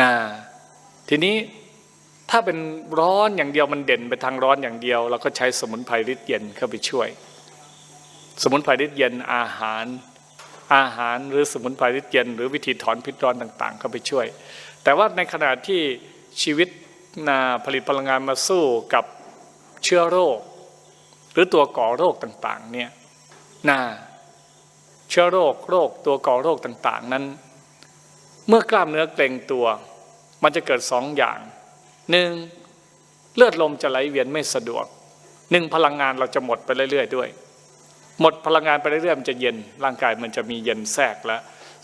นะทีนี้ถ้าเป็นร้อนอย่างเดียวมันเด่นไปทางร้อนอย่างเดียว เราก็ใช้สมุนไพรฤทธิ์เย็นเข้าไปช่วย สมุนไพรฤทธิ์เย็นอาหารอาหารหรือสมุนไพรฤทธิ์เย็นหรือวิธีถอนพิษร้อนต่างๆ เข้าไปช่วย แต่ว่าในขณะที่ชีวิตนาผลิตพลังงานมาสู้กับเชื้อโรค หรือตัวก่อโรคต่างๆเนี่ยนาเชื้อโรคโรคตัวก่อโรคต่างๆ นั้น เมื่อกล้ามเนื้อเกร็งตัว มันจะเกิดสองอย่างหนึ่งเลือดลมจะไหลเวียนไม่สะดวกหนึ่งพลังงานเราจะหมดไปเรื่อยๆด้วย หมดพลังงานไปเรื่อยๆมันจะเย็นร่างกายมันจะมีเย็นแทรกแล้ว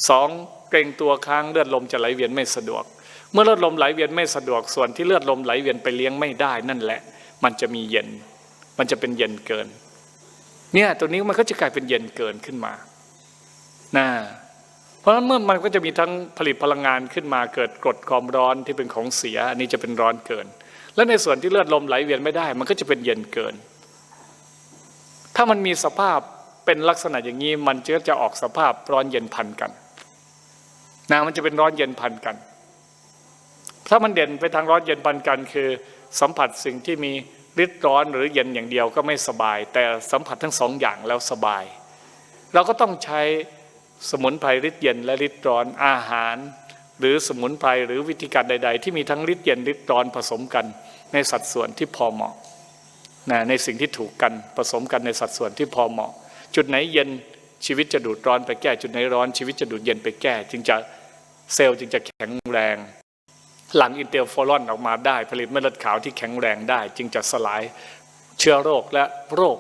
สองเกร็งตัวค้างเลือดลมจะไหลเวียนไม่สะดวก เมื่อเลือดลมไหลเวียนไม่สะดวกส่วนที่เลือดลมไหลเวียนไปเลี้ยงไม่ได้นั่นแหละ มันจะมีเย็น มันจะเป็นเย็นเกิน เนี่ยตัวนี้มันก็จะกลายเป็นเย็นเกินขึ้นมานะ เพราะฉะนั้นเมื่อมันก็จะมีทั้งผลิตพลังงานขึ้นมาเกิดกรดความร้อนที่เป็นของเสีย อันนี้จะเป็นร้อนเกิน และในส่วนที่เลือดลมไหลเวียนไม่ได้ มันก็จะเป็นเย็นเกิน ถ้ามันมีสภาพเป็นลักษณะอย่างนี้มันจะจะออกสภาพร้อนเย็นพันกันนะมันจะเป็นร้อนเย็นพันกัน ถ้ามันเด่นไปทางร้อนเย็นพันกัน คือสัมผัสสิ่งที่มีฤทธิ์ร้อนหรือเย็นอย่างเดียวก็ไม่สบาย แต่สัมผัสทั้งสองอย่างแล้วสบาย เราก็ต้องใช้ สมุนไพรฤทธิ์เย็นและฤทธิ์ร้อนอาหาร หรือสมุนไพรหรือวิธีการใด ๆ ที่มีทั้งฤทธิ์เย็นฤทธิ์ร้อนผสมกันในสัดส่วนที่พอเหมาะนะในสิ่งที่ถูกกันผสมกันในสัดส่วนที่พอเหมาะ จุดไหนเย็นชีวิตจะดูดร้อนไปแก้ จุดไหนร้อนชีวิตจะดูดเย็นไปแก้ จึงจะเซลล์จึงจะแข็งแรง หลังอินเตอร์โฟลอนออกมาได้ ผลิตเม็ดเลือดขาวที่แข็งแรงได้ จึงจะสลายเชื้อโรคและโรค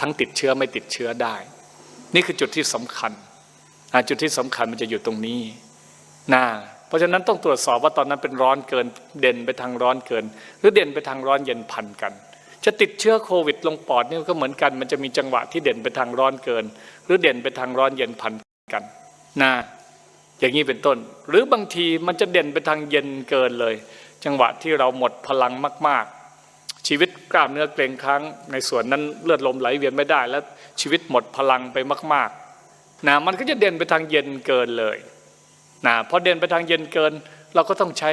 ทั้งติดเชื้อไม่ติดเชื้อได้ นี่คือจุดที่สำคัญ จุดที่สำคัญมันจะอยู่ตรงนี้นะเพราะฉะนั้นต้องตรวจสอบว่าตอนนั้นเป็นร้อนเกินเด่นไปทางร้อนเกิน หรือเด่นไปทางร้อนเย็นพันกัน จะติดเชื้อโควิดลงปอดนี่ก็เหมือนกัน มันจะมีจังหวะที่เด่นไปทางร้อนเกิน หรือเด่นไปทางร้อนเย็นพันกันนะอย่างนี้เป็นต้น หรือบางทีมันจะเด่นไปทางเย็นเกินเลย จังหวะที่เราหมดพลังมาก ๆ ชีวิตกล้ามเนื้อเกร็งครั้งในส่วนนั้นเลือดลมไหลเวียนไม่ได้ แล้วชีวิตหมดพลังไปมาก นะมันก็จะเด่นไปทางเย็นเกินเลยนะพอเด่นไปทางเย็นเกิน เราก็ต้องใช้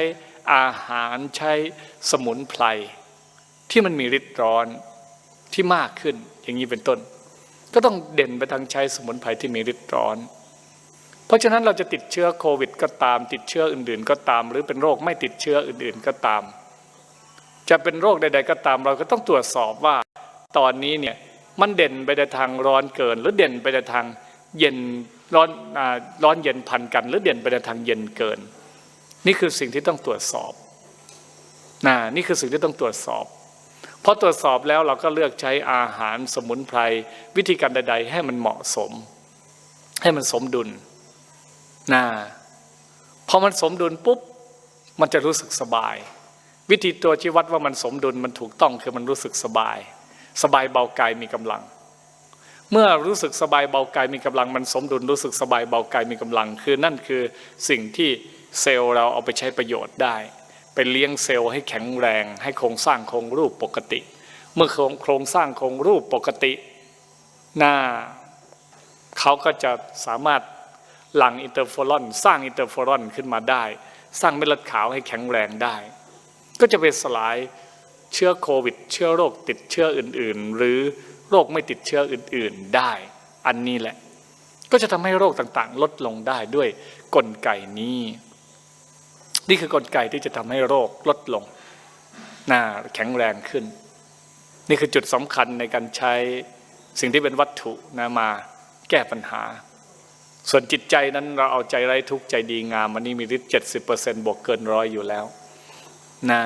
อาหารใช้สมุนไพรที่มันมีฤทธิ์ร้อนที่มากขึ้นอย่างนี้เป็นต้น ก็ต้องเด่นไปทางใช้สมุนไพรที่มีฤทธิ์ร้อน เพราะฉะนั้นเราจะติดเชื้อโควิดก็ตาม ติดเชื้ออื่น ๆ ก็ตาม หรือเป็นโรคไม่ติดเชื้ออื่น ๆ ก็ตาม จะเป็นโรคใด ๆ ก็ตาม เราก็ต้องตรวจสอบว่า ตอนนี้เนี่ยมันเด่นไปในทางร้อนเกิน หรือเด่นไปในทาง เย็นร้อนร้อนเย็นพันกัน หรือเด่นไปในทางเย็นเกิน นี่คือสิ่งที่ต้องตรวจสอบนะนี่คือสิ่งที่ต้องตรวจสอบพอตรวจสอบแล้วเราก็เลือกใช้อาหารสมุนไพรวิธีการใด ๆ ให้มันเหมาะสม ให้มันสมดุลนะพอมันสมดุลปุ๊บมันจะรู้สึกสบาย วิธีตัวชี้วัดว่ามันสมดุลมันถูกต้องคือมันรู้สึกสบาย สบายเบากายมีกำลัง เมื่อรู้สึกสบายเบากายมีกำลังมันสมดุลรู้สึกสบายเบากายมีกำลัง คือนั่นคือสิ่งที่เซลล์เราเอาไปใช้ประโยชน์ได้ไปเลี้ยงเซลล์ให้แข็งแรง ให้โครงสร้างคงรูปปกติ เมื่อโครงสร้างคงรูปปกติหน้าเขาก็จะสามารถหลั่งอินเตอร์โฟลอน สร้างอินเตอร์โฟลอนขึ้นมาได้ สร้างเม็ดเลือดขาวให้แข็งแรงได้ ก็จะไปสลายเชื้อโควิด เชื้อโรคติดเชื้ออื่น ๆ หรือ โรคไม่ติดเชื้ออื่น ๆได้ อันนี้แหละ ก็จะทำให้โรคต่างๆ ลดลงได้ด้วยกลไกนี้ นี่คือกลไกที่จะทำให้โรคลดลงน้าแข็งแรงขึ้น นี่คือจุดสำคัญในการใช้สิ่งที่เป็นวัตถุนะมาแก้ปัญหา ส่วนจิตใจนั้นเราเอาใจไร้ทุกข์ใจดีงาม มันนี่มีฤทธิ์เจ็ดสิบเปอร์เซ็นต์บวกเกินร้อยอยู่แล้วนะ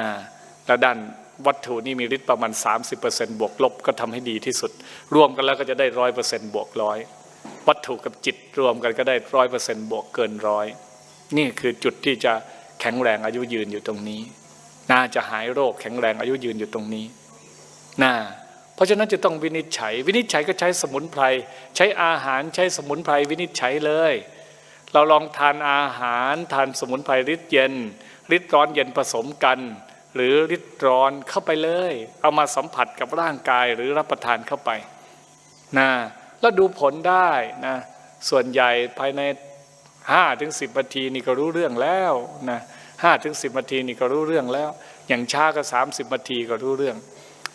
แล้วด้าน วัตถุนี่มีฤทธิ์ประมาณสามสิบเปอร์เซ็นต์บวกลบก็ทำให้ดีที่สุด รวมกันแล้วก็จะได้ร้อยเปอร์เซ็นต์บวกร้อยวัตถุกับจิตรวมกันก็ได้ร้อยเปอร์เซ็นต์บวกเกินร้อยนี่คือจุดที่จะแข็งแรงอายุยืนอยู่ตรงนี้ น่าจะหายโรคแข็งแรงอายุยืนอยู่ตรงนี้น่าเพราะฉะนั้นจะต้องวินิจฉัย วินิจฉัยก็ใช้สมุนไพรใช้อาหารใช้สมุนไพรวินิจฉัยเลย เราลองทานอาหารทานสมุนไพรฤทธิ์เย็นฤทธิ์ร้อนเย็นผสมกัน หรือฤทธิ์ร้อนเข้าไปเลย เอามาสัมผัสกับร่างกายหรือรับประทานเข้าไปนะแล้วดูผลได้นะส่วนใหญ่ภายในห้าถึงสิบนาทีนี่ก็รู้เรื่องแล้วนะห้าถึงสิบนาทีนี่ก็รู้เรื่องแล้ว อย่างช้าก็สามสิบนาทีก็รู้เรื่อง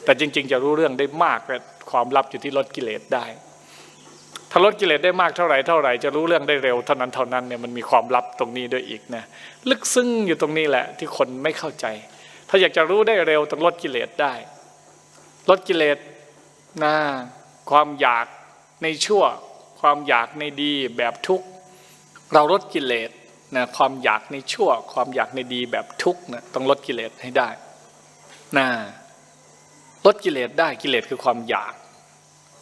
แต่จริง ๆ จะรู้เรื่องได้มากแต่ความลับอยู่ที่ลดกิเลสได้ ถ้าลดกิเลสได้มากเท่าไหร่เท่าไหร่จะรู้เรื่องได้เร็วเท่านั้นเท่านั้นเนี่ยมันมีความลับตรงนี้ด้วยอีกนะลึกซึ้งอยู่ตรงนี้แหละที่คนไม่เข้าใจ ถ้าอยากจะรู้ได้เร็วต้องลดกิเลสได้ ลดกิเลสนะความอยากในชั่ว ความอยากในดีแบบทุกข์เราลดกิเลสนะความอยากในชั่ว ความอยากในดีแบบทุกข์นะต้องลดกิเลสให้ได้นะลดกิเลสได้กิเลสคือความอยาก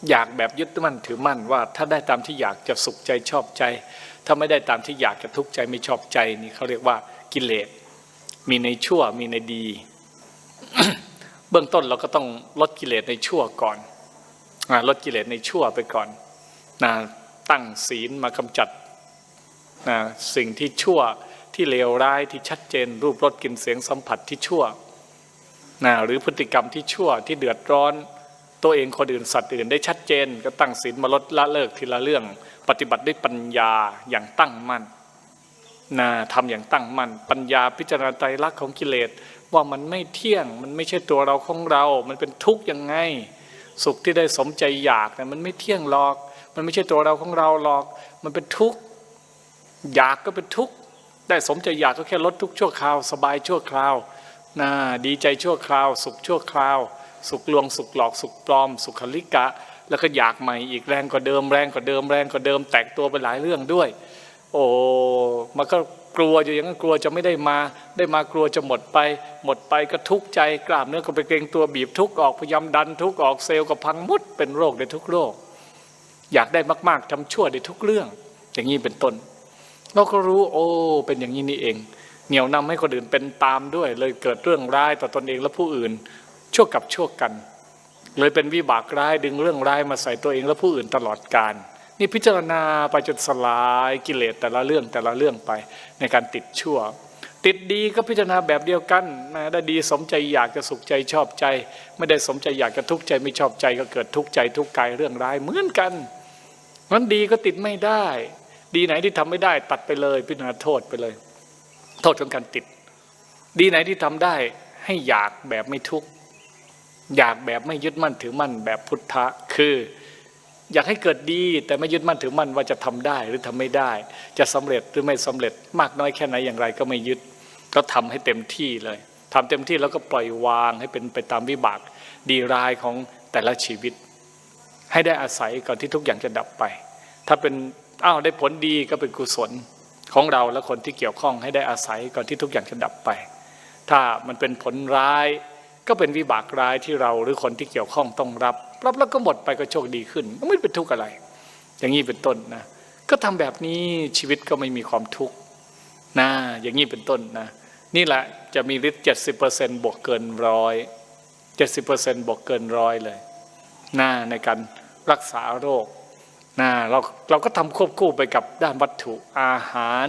อยากแบบยึดมั่นถือมั่นว่า ถ้าได้ตามที่อยากจะสุขใจชอบใจ ถ้าไม่ได้ตามที่อยากจะทุกข์ใจไม่ชอบใจนี่เขาเรียกว่ากิเลส มีในชั่วมีในดี เบื้องต้นเราก็ต้องลดกิเลสในชั่วก่อนลดกิเลสในชั่วไปก่อนนะตั้งศีลมากำจัดนะสิ่งที่ชั่วที่เลวร้ายที่ชัดเจน รูปรสกลิ่นเสียงสัมผัสที่ชั่วนะหรือพฤติกรรมที่ชั่วที่เดือดร้อน ตัวเองคนอื่นสัตว์อื่นได้ชัดเจน ก็ตั้งศีลมาลดละเลิกทีละเรื่อง ปฏิบัติด้วยปัญญาอย่างตั้งมั่น นะทำอย่างตั้งมั่นปัญญาพิจารณาไตรลักของกิเลสว่ามันไม่เที่ยงมันไม่ใช่ตัวเราของเรา มันเป็นทุกข์ยังไง สุขที่ได้สมใจอยากเนี่ยมันไม่เที่ยงหรอก มันไม่ใช่ตัวเราของเราหรอก มันเป็นทุกข์อยากก็เป็นทุกข์ได้สมใจอยากก็แค่ลดทุกข์ชั่วคราว สบายชั่วคราวนะดีใจชั่วคราว สุขชั่วคราว สุขลวงสุขหลอกสุขปลอม สุขลิกะ แล้วก็อยากใหม่อีกแรงกว่าเดิมแรงกว่าเดิมแรงกว่าเดิมแตกตัวไปหลายเรื่องด้วย โอ้มันก็กลัวอยู่อย่างนั้นกลัวจะไม่ได้มา ได้มากลัวจะหมดไป หมดไปก็ทุกข์ใจกล้ามเนื้อก็ไปเกรงตัวบีบทุกข์ออกพยายามดันทุกข์ออกเซลล์ก็พังมุดเป็นโรคได้ทุกโรค อยากได้มากๆทำชั่วได้ทุกเรื่อง อย่างนี้เป็นต้นเราก็รู้โอ้เป็นอย่างนี้นี่เอง เหนี่ยวนำให้คนอื่นเป็นตามด้วย เลยเกิดเรื่องร้ายต่อตนเองและผู้อื่น ชั่วกับชั่วกัน เลยเป็นวิบากร้ายดึงเรื่องร้ายมาใส่ตัวเองและผู้อื่นตลอดกาล นี่พิจารณาไปจนสลายกิเลสแต่ละเรื่องแต่ละเรื่องไปในการติดชั่ว ติดดีก็พิจารณาแบบเดียวกันนะได้ดีสมใจอยากจะสุขใจชอบใจ ไม่ได้สมใจอยากจะทุกข์ใจไม่ชอบใจก็เกิดทุกข์ใจทุกข์กายเรื่องร้ายเหมือนกันมันดีก็ติดไม่ได้ ดีไหนที่ทำไม่ได้ตัดไปเลย พิจารณาโทษไปเลย โทษของการติด ดีไหนที่ทำได้ให้อยากแบบไม่ทุกข์อยากแบบไม่ยึดมั่นถือมั่นแบบพุทธะคือ อยากให้เกิดดี แต่ไม่ยึดมั่นถือมั่นว่าจะทำได้หรือทำไม่ได้ จะสำเร็จหรือไม่สำเร็จมากน้อยแค่ไหนอย่างไรก็ไม่ยึด ก็ทำให้เต็มที่เลยทำเต็มที่แล้วก็ปล่อยวางให้เป็นไปตามวิบากดีร้ายของแต่ละชีวิต ให้ได้อาศัยก่อนที่ทุกอย่างจะดับไป ถ้าเป็นอ้าวได้ผลดีก็เป็นกุศลของเราและคนที่เกี่ยวข้องให้ได้อาศัยก่อนที่ทุกอย่างจะดับไป ถ้ามันเป็นผลร้าย ก็เป็นวิบากร้ายที่เราหรือคนที่เกี่ยวข้องต้องรับ รับแล้วก็หมดไปก็โชคดีขึ้นก็ไม่เป็นทุกข์อะไร อย่างนี้เป็นต้นนะก็ทำแบบนี้ชีวิตก็ไม่มีความทุกข์นะอย่างนี้เป็นต้นนะนี่แหละจะมีฤทธิ์เจ็ดสิบเปอร์เซ็นบวกเกินร้อยเจ็ดสิบเปอร์เซ็นบวกเกินร้อยเลยนะในการรักษาโรคนะเราเราก็ทำควบคู่ไปกับด้านวัตถุอาหาร